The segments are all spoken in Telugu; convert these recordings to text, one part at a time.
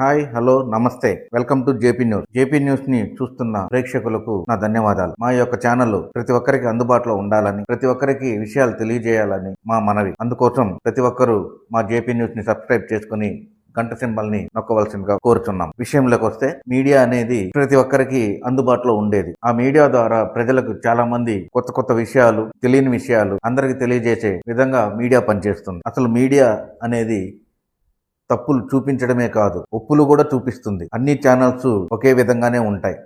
హాయ్ హలో నమస్తే. Welcome to JP news. JP న్యూస్ని చూస్తున్న ప్రేక్షకులకు నా ధన్యవాదాలు. మా యొక్క ఛానల్ ప్రతి ఒక్కరికి అందుబాటులో ఉండాలని ప్రతి ఒక్కరికి విషయాలు తెలియజేయాలని మా మనవి. అందుకోసం ప్రతి ఒక్కరూ మా జేపీ న్యూస్ని సబ్స్క్రైబ్ చేసుకుని గంట సింబల్ని నొక్కవలసిందిగా కోరుచున్నాం. విషయంలోకి వస్తే మీడియా అనేది ప్రతి ఒక్కరికి అందుబాటులో ఉండేది. ఆ మీడియా ద్వారా ప్రజలకు చాలా మంది కొత్త కొత్త విషయాలు తెలియని విషయాలు అందరికి తెలియజేసే విధంగా మీడియా పనిచేస్తుంది. అసలు మీడియా అనేది తప్పులు చూపించడమే కాదు ఒప్పులు కూడా చూపిస్తుంది. అన్ని ఛానల్స్ ఒకే విధంగానే ఉంటాయి.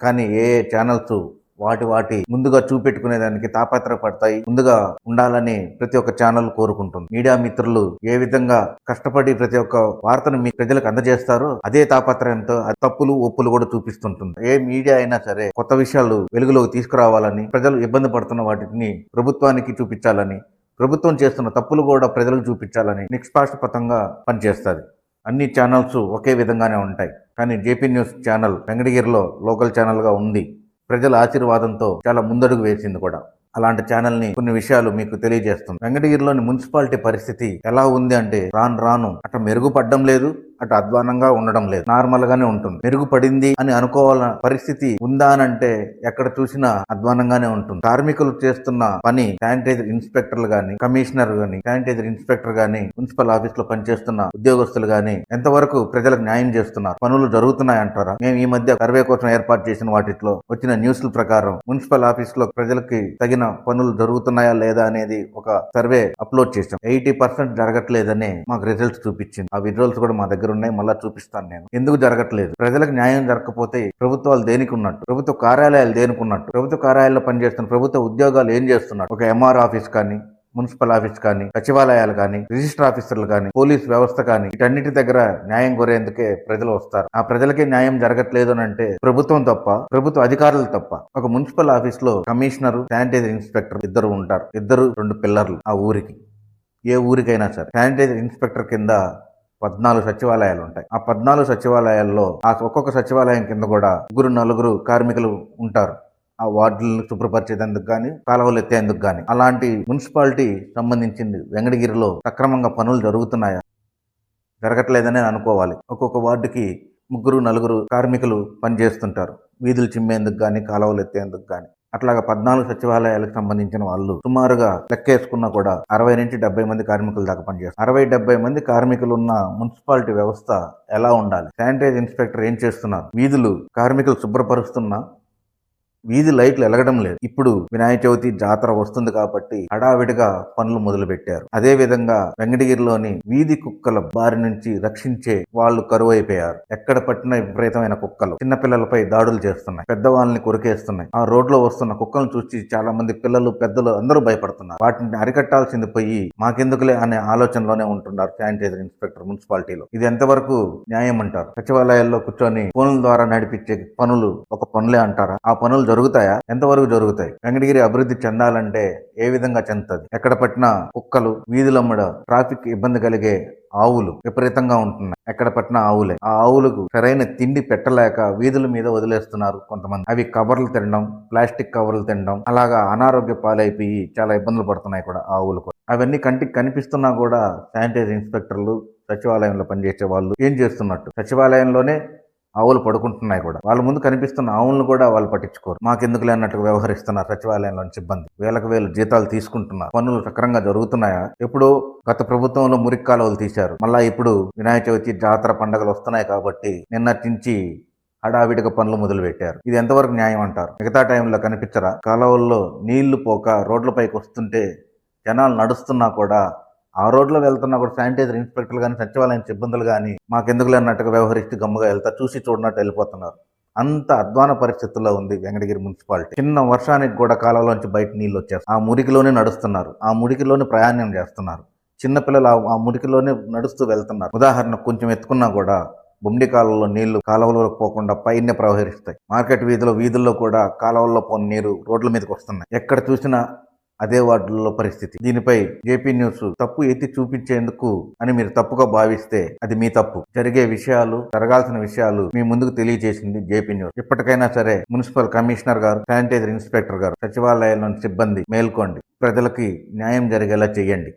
కానీ ఏ ఏ ఛానల్స్ వాటి వాటి ముందుగా చూపెట్టుకునే దానికి తాపత్రపడతాయి ముందుగా ఉండాలని ప్రతి ఒక్క ఛానల్ కోరుకుంటుంది. మీడియా మిత్రులు ఏ విధంగా కష్టపడి ప్రతి ఒక్క వార్తను మీ ప్రజలకు అందజేస్తారో అదే తాపత్రయంతో తప్పులు ఒప్పులు కూడా చూపిస్తుంటుంది. ఏ మీడియా అయినా సరే కొత్త విషయాలు వెలుగులోకి తీసుకురావాలని ప్రజలు ఇబ్బంది పడుతున్న వాటిని ప్రభుత్వానికి చూపించాలని ప్రభుత్వం చేస్తున్న తప్పులు కూడా ప్రజలకు చూపించాలని నిష్పాక్షపాతంగా పనిచేస్తుంది. అన్ని ఛానల్స్ ఒకే విధంగానే ఉంటాయి. కానీ జేపీ న్యూస్ ఛానల్ వెంకటగిరిలో లోకల్ ఛానల్గా ఉంది. ప్రజల ఆశీర్వాదంతో చాలా ముందడుగు వేసింది కూడా. అలాంటి ఛానల్ని కొన్ని విషయాలు మీకు తెలియజేస్తుంది. వెంకటగిరిలోని మున్సిపాలిటీ పరిస్థితి ఎలా ఉంది అంటే రాను రాను అట్లా మెరుగుపడడం లేదు. అటు అధ్వానంగా ఉండడం లేదు. నార్మల్ గానే ఉంటుంది. మెరుగుపడింది అని అనుకోవాల పరిస్థితి ఉందా అని అంటే ఎక్కడ చూసినా అధ్వానంగానే ఉంటుంది. కార్మికులు చేస్తున్న పని శానిటైజర్ ఇన్స్పెక్టర్లు గాని కమిషనర్ గాని శానిటైజర్ ఇన్స్పెక్టర్ గాని మున్సిపల్ ఆఫీస్లో పనిచేస్తున్న ఉద్యోగస్తులు గాని ఎంతవరకు ప్రజలకు న్యాయం చేస్తున్నారు? పనులు జరుగుతున్నాయి అంటారా మేము ఈ మధ్య సర్వే కోసం ఏర్పాటు చేసిన వాటిలో వచ్చిన న్యూస్ల ప్రకారం మున్సిపల్ ఆఫీస్లో ప్రజలకి తగిన పనులు జరుగుతున్నాయా లేదా అనేది ఒక సర్వే అప్లోడ్ చేసాం ఎయిటీ పర్సెంట్ జరగట్లేదని మాకు రిజల్ట్స్ చూపించింది. ఆ విజువల్స్ కూడా మా దగ్గర ఉన్నాయి మళ్ళీ చూపిస్తాను నేను. ఎందుకు జరగట్లేదు? ప్రజలకు న్యాయం జరగకపోతే ప్రభుత్వాలు దేనికి ఉన్నట్టు ప్రభుత్వ కార్యాలయాలు దేనికి ఉన్నట్టు ప్రభుత్వ కార్యాలయాల్లో పనిచేస్తున్న ప్రభుత్వ ఉద్యోగాలు ఏం చేస్తున్నారు? ఒక ఎంఆర్ ఆఫీస్ కానీ మున్సిపల్ ఆఫీస్ కానీ సచివాలయాలు కానీ రిజిస్టర్ ఆఫీసర్లు కానీ పోలీస్ వ్యవస్థ కానీ వీటన్నిటి దగ్గర న్యాయం కోరేందుకే ప్రజలు వస్తారు. ఆ ప్రజలకే న్యాయం జరగట్లేదు అని అంటే ప్రభుత్వం తప్ప ప్రభుత్వ అధికారులు తప్ప. ఒక మున్సిపల్ ఆఫీస్లో కమిషనర్ శానిటైజర్ ఇన్స్పెక్టర్ ఇద్దరు ఉంటారు. ఇద్దరు రెండు పిల్లర్లు ఆ ఊరికి. ఏ ఊరికైనా సరే శానిటైజర్ ఇన్స్పెక్టర్ కింద పద్నాలుగు సచివాలయాలు ఉంటాయి. ఆ పద్నాలుగు సచివాలయాల్లో ఆ ఒక్కొక్క సచివాలయం కింద కూడా ముగ్గురు నలుగురు కార్మికులు ఉంటారు. ఆ వార్డులను శుభ్రపరిచేందుకు కానీ కాలువలు ఎత్తేందుకు కానీ అలాంటి మున్సిపాలిటీ సంబంధించింది వెంకటగిరిలో సక్రమంగా పనులు జరుగుతున్నాయా? జరగట్లేదని అనుకోవాలి. ఒక్కొక్క వార్డుకి ముగ్గురు నలుగురు కార్మికులు పనిచేస్తుంటారు. వీధులు చిమ్మేందుకు కానీ కాలువలు ఎత్తేందుకు కానీ అట్లాగా పద్నాలుగు సచివాలయాలకు సంబంధించిన వాళ్ళు సుమారుగా లెక్కేసుకున్నా కూడా అరవై నుంచి డెబ్బై మంది కార్మికులు దాకా పనిచేస్తారు. అరవై డెబ్బై మంది కార్మికులు ఉన్న మున్సిపాలిటీ వ్యవస్థ ఎలా ఉండాలి? శానిటైజ్ ఇన్స్పెక్టర్ ఏం చేస్తున్నారు? వీధులు కార్మికులు శుభ్రపరుస్తున్నా వీధి లైట్లు ఎలగడం లేదు. ఇప్పుడు వినాయక చవితి జాతర వస్తుంది కాబట్టి హడావిడిగా పనులు మొదలు పెట్టారు అదే విధంగా వెంకటగిరిలోని వీధి కుక్కల బారి నుంచి రక్షించే వాళ్ళు కరువు అయిపోయారు ఎక్కడ పట్టిన విపరీతమైన కుక్కలు. చిన్నపిల్లలపై దాడులు చేస్తున్నాయి. పెద్దవాళ్ళని కొరికేస్తున్నాయి. ఆ రోడ్లో వస్తున్న కుక్కలను చూసి చాలా మంది పిల్లలు పెద్దలు అందరూ భయపడుతున్నారు. వాటిని అరికట్టాల్సింది పోయి మాకెందుకులే అనే ఆలోచనలోనే ఉంటున్నారు శానిటైజర్ ఇన్స్పెక్టర్ మున్సిపాలిటీలో. ఇది ఎంతవరకు న్యాయం అంటారు? సచివాలయాల్లో కూర్చొని ఫోన్ల ద్వారా నడిపించే పనులు ఒక పనులే అంటారా? ఆ పనులు జరుగుతాయా ఎంతవరకు జరుగుతాయి వెంకటగిరి అభివృద్ధి చెందాలంటే ఏ విధంగా చెందుతుంది? ఎక్కడ పట్టిన కుక్కలు వీధులమ్మడ ట్రాఫిక్ ఇబ్బంది కలిగే ఆవులు విపరీతంగా ఉంటున్నాయి. ఎక్కడ పట్టిన ఆవులే. ఆ ఆవులకు సరైన తిండి పెట్టలేక వీధుల మీద వదిలేస్తున్నారు కొంతమంది. అవి కవర్లు తినడం ప్లాస్టిక్ కవర్లు తినడం అలాగా అనారోగ్య పాలైపోయి చాలా ఇబ్బందులు పడుతున్నాయి కూడా ఆవులు కూడా. అవన్నీ కంటికి కనిపిస్తున్నా కూడా శానిటైజర్ ఇన్స్పెక్టర్లు సచివాలయంలో పనిచేసే వాళ్ళు ఏం చేస్తున్నట్టు? సచివాలయంలోనే ఆవులు పడుకుంటున్నాయి కూడా. వాళ్ళ ముందు కనిపిస్తున్న ఆవులను కూడా వాళ్ళు పట్టించుకోరు. మాకెందుకులే అన్నట్టుగా వ్యవహరిస్తున్నారు సచివాలయంలోని సిబ్బంది. వేలకు వేలు జీతాలు తీసుకుంటున్నారు. పనులు సక్రంగా జరుగుతున్నాయా? ఎప్పుడో గత ప్రభుత్వంలో మురికి కాలువలు తీశారు. మళ్ళా ఇప్పుడు వినాయక చవితి జాతర పండుగలు వస్తున్నాయి కాబట్టి నిన్నటి నుంచి హడావిడిగా పనులు మొదలు పెట్టారు ఇది ఎంతవరకు న్యాయం అంటారు? మిగతా టైంలో కనిపించరా? కాలువల్లో నీళ్ళు పోక రోడ్లపైకి వస్తుంటే జనాలు నడుస్తున్నా కూడా ఆ రోడ్లో వెళ్తున్నా కూడా శానిటైజర్ ఇన్స్పెక్టర్లు కానీ సచివాలయం సిబ్బందులు కానీ మాకెందుకు అన్నట్టుగా వ్యవహరిస్తూ గమ్ముగా వెళ్తా చూసి చూడనట్టు వెళ్ళిపోతున్నారు. అంత అధ్వాన పరిస్థితుల్లో ఉంది వెంకటగిరి మున్సిపాలిటీ. చిన్న వర్షానికి కూడా కాలంలోంచి బయట నీళ్ళు వచ్చారు ఆ మురికిలోనే నడుస్తున్నారు. ఆ మురికిలోనే ప్రయాణం చేస్తున్నారు. చిన్నపిల్లలు ఆ- మురికిలోనే నడుస్తూ వెళ్తున్నారు. ఉదాహరణ కొంచెం ఎత్తుకున్నా కూడా బొమ్మిడి కాలంలో నీళ్ళు కాలువలోకి పోకుండా పైనే ప్రవహరిస్తాయి మార్కెట్ వీధిలో వీధుల్లో కూడా కాలువల్లో పోని నీరు రోడ్ల మీదకి వస్తున్నాయి. ఎక్కడ చూసినా అదే వార్డుల్లో పరిస్థితి. దీనిపై జేపీ న్యూస్ తప్పు ఎత్తి చూపించేందుకు అని మీరు తప్పుగా భావిస్తే అది మీ తప్పు. జరిగే విషయాలు జరగాల్సిన విషయాలు మీ ముందుకు తెలియజేసింది జేపీ న్యూస్. ఇప్పటికైనా సరే మున్సిపల్ కమిషనర్ గారు శానిటైజర్ ఇన్స్పెక్టర్ గారు సచివాలయంలోని సిబ్బంది మేల్కోండి. ప్రజలకి న్యాయం జరిగేలా చేయండి.